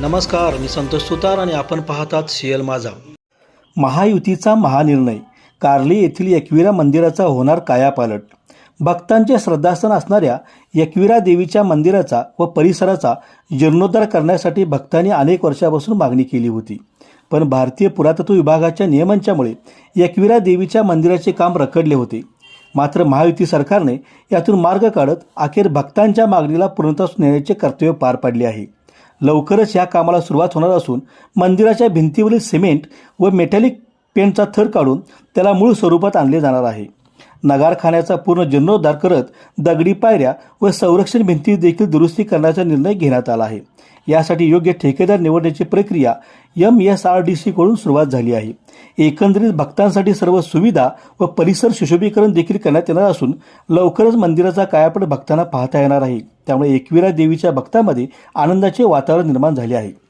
नमस्कार मी संतोष सुतार आणि आपण पाहतात सीएल माझा. महायुतीचा महानिर्णय. कार्ली येथील एकविरा मंदिराचा होणार कायापालट. भक्तांचे श्रद्धास्थान असणाऱ्या एकविरा देवीच्या मंदिराचा व परिसराचा जीर्णोद्धार करण्यासाठी भक्तांनी अनेक वर्षापासून मागणी केली होती. पण भारतीय पुरातत्व विभागाच्या नियमांच्यामुळे एकविरा देवीच्या मंदिराचे काम रखडले होते. मात्र महायुती सरकारने यातून मार्ग काढत अखेर भक्तांच्या मागणीला पूर्णतः नेण्याचे कर्तव्य पार पाडले आहे. लवकरच या कामाला सुरुवात होणार असून मंदिराच्या भिंतीवरील सिमेंट व मेटॅलिक पेंटचा थर काढून त्याला मूळ स्वरूपात आणले जाणार आहे. नगारखान्याचा पूर्ण जीर्णोद्धार करत दगडी पायऱ्या व संरक्षण भिंती देखील दुरुस्ती करण्याचा निर्णय घेण्यात आला आहे. यासाठी योग्य ठेकेदार निवडण्याची प्रक्रिया एम एस आर डी सीकडून सुरुवात झाली आहे. एकंदरीत भक्तांसाठी सर्व सुविधा व परिसर सुशोभीकरण देखील करण्यात येणार असून लवकरच मंदिराचा कायापट भक्तांना पाहता येणार आहे. त्यामुळे एकविरा देवीच्या भक्तांमध्ये आनंदाचे वातावरण निर्माण झाले आहे.